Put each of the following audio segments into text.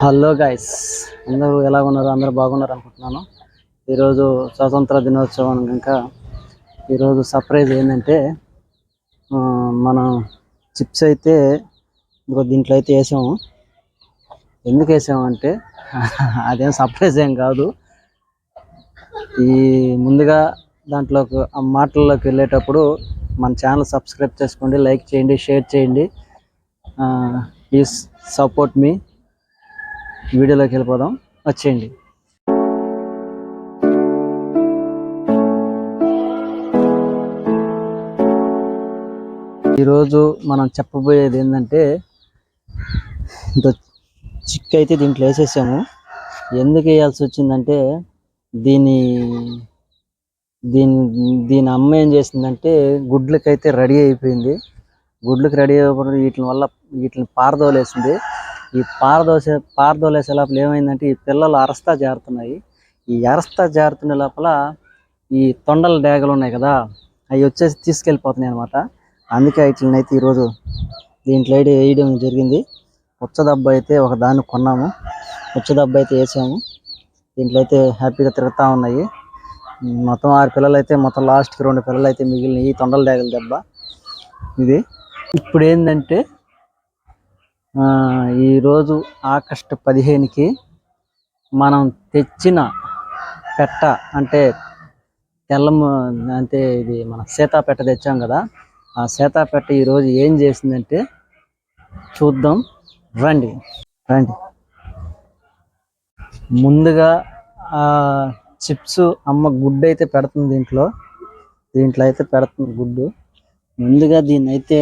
Hello guys అందరూ ఎలా ఉన్నారు? అందరూ బాగున్నారు అనుకుంటున్నాను. ఈరోజు స్వాతంత్ర దినోత్సవం కనుక ఈరోజు సర్ప్రైజ్ ఏంటంటే ఆ, మనం చిప్స్ అయితే దీంట్లో అయితే వేసాము. ఎందుకు వేసామంటే అదేం సర్ప్రైజ్ ఏం కాదు. ఈ ముందుగా దాంట్లో ఆ మాటల్లోకి వెళ్ళేటప్పుడు మన ఛానల్ సబ్స్క్రైబ్ చేసుకోండి లైక్ చేయండి షేర్ చేయండి. ప్లీజ్ సపోర్ట్ మీ వీడియోలోకి వెళ్ళిపోదాం. వచ్చేయండి. ఈరోజు మనం చెప్పబోయేది ఏంటంటే ఇంత చిక్ అయితే దీంట్లో వేసేసాము. ఎందుకు వేయాల్సి వచ్చిందంటే దీని దీని దీని అమ్మ ఏం చేసిందంటే గుడ్లకైతే రెడీ అయిపోయింది. గుడ్లకు రెడీ అయిపోవడం వీటి వల్ల వీటిని పారదోలేసింది. ఈ పారదోసే పారదోలేసే లోపల ఏమైందంటే ఈ పిల్లలు అరస్తా జారుతున్నాయి. ఈ అరస్తా జారుతున్న లోపల ఈ తొండల డేగలు ఉన్నాయి కదా అవి వచ్చేసి తీసుకెళ్ళిపోతున్నాయి అనమాట అందుకే వీటిని ఈరోజు దీంట్లో వేయడం జరిగింది. ఉచ్చదబ్బ అయితే ఒక దాన్ని కొన్నాము. ఉచ్చదబ్బ అయితే వేసాము. దీంట్లో అయితే హ్యాపీగా తిరుగుతూ ఉన్నాయి. మొత్తం ఆరు పిల్లలు అయితే మొత్తం లాస్ట్కి రెండు పిల్లలు అయితే మిగిలిన ఈ తొండల డేగల దెబ్బ. ఇది ఇప్పుడు ఏంటంటే ఈరోజు ఆగస్టు పదిహేనుకి మనం తెచ్చిన పెట్ట అంటే తెల్లము అంటే ఇది మన సీతాపెట్ట తెచ్చాం కదా ఆ సీతాపెట్ట ఈరోజు ఏం చేసిందంటే చూద్దాం. రండి రండి. ముందుగా చిప్స్ అమ్మ గుడ్డు అయితే పెడుతుంది దీంట్లో. దీంట్లో అయితే పెడుతుంది గుడ్డు. ముందుగా దీన్ని అయితే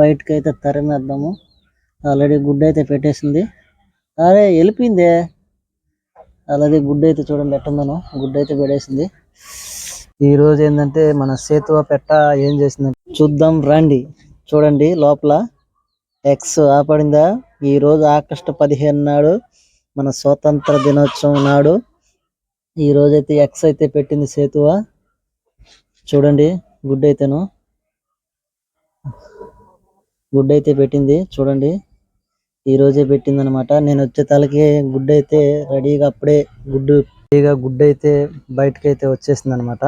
బయటకు అయితే తరిమేద్దాము. ఆల్రెడీ గుడ్డ అయితే పెట్టేసింది. అరే వెళ్ళిపోయిందే అలాగే గుడ్డ అయితే చూడండి ఎట్టుందను. గుడ్ అయితే పెట్టేసింది ఈ రోజు ఏంటంటే మన సేతువ పెట్ట ఏం చేసింది? చూద్దాం రండి. చూడండి లోపల. ఎక్స్ ఆపడిందా? ఈ రోజు ఆగస్టు పదిహేను నాడు మన స్వాతంత్ర దినోత్సవం నాడు ఈ రోజైతే ఎక్స్ అయితే పెట్టింది సేతువ. చూడండి గుడ్ అయితేను గుడ్ అయితే పెట్టింది. చూడండి. ఈ రోజే పెట్టింది అనమాట నేను వచ్చే తలకి గుడ్ అయితే రెడీగా అప్పుడే గుడ్డు రెడీగా గుడ్ అయితే బయటకి అయితే వచ్చేసింది అనమాట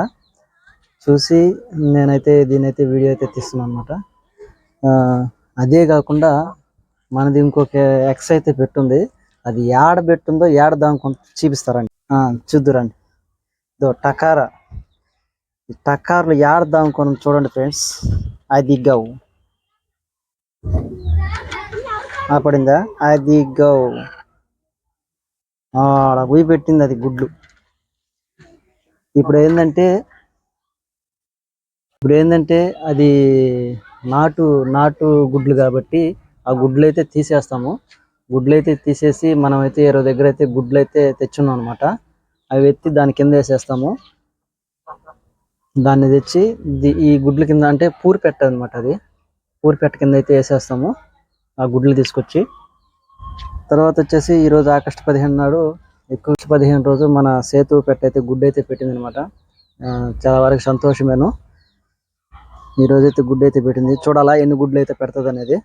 చూసి నేనైతే దీనైతే వీడియో అయితే తీస్తున్నాను అనమాట అదే కాకుండా మనది ఇంకొక ఎక్స్ అయితే పెట్టుంది. అది ఏడ పెట్టుందో ఏడ దాని కొంత చూపిస్తారండి చూద్దురండి ఇదో టకారా. ఈ టకార్లు ఏడ దాముకొని చూడండి ఫ్రెండ్స్. అది గవ్ పడిందా అది గవ్ ఆడ పోయి పెట్టింది అది గుడ్లు. ఇప్పుడు ఏంటంటే ఇప్పుడు ఏంటంటే అది నాటు నాటు గుడ్లు కాబట్టి ఆ గుడ్లు అయితే తీసేస్తాము. గుడ్లు అయితే తీసేసి మనం అయితే ఇరవై దగ్గర అయితే గుడ్లు అయితే తెచ్చున్నాం అనమాట అవి ఎత్తి దాని కింద వేసేస్తాము. దాన్ని తెచ్చి ఈ గుడ్ల కింద అంటే పూరి పెట్ట అనమాట అది. పూరి పెట్ట కింద అయితే వేసేస్తాము. ఆ గుడ్లు తీసుకొచ్చి తర్వాత వచ్చేసి ఈరోజు ఆగస్టు పదిహేను నాడు ఎక్కువ పదిహేను రోజు మన సేతు పెట్టయితే గుడ్ గుడ్డు అయితే పెట్టింది అనమాట చాలా వరకు సంతోషమేను. ఈ అయితే గుడ్డు అయితే పెట్టింది. చూడాలా ఎన్ని గుడ్లు అయితే పెడుతుంది అనేది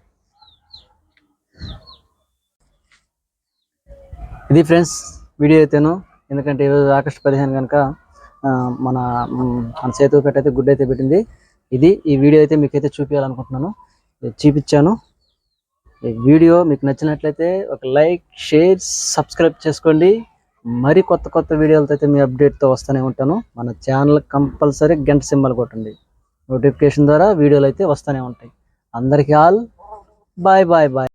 ఇది ఫ్రెండ్స్ వీడియో అయితేను. ఎందుకంటే ఈరోజు ఆగస్టు పదిహేను కనుక మన మన సేతు పెట్టయితే గుడ్ గుడ్డు అయితే పెట్టింది. ఇది ఈ వీడియో అయితే మీకైతే చూపించాలనుకుంటున్నాను ఇది చూపించాను. ఈ వీడియో మీకు నచ్చినట్లయితే ఒక లైక్ షేర్ సబ్స్క్రైబ్ చేసుకోండి. మరి కొత్త కొత్త వీడియోలతో అయితే మీ అప్డేట్తో వస్తూనే ఉంటాను. మన ఛానల్ కంపల్సరీ గంట సింబల్ కొట్టండి. నోటిఫికేషన్ ద్వారా వీడియోలు అయితే వస్తూనే ఉంటాయి. అందరికీ ఆల్ బాయ్ బాయ్ బాయ్.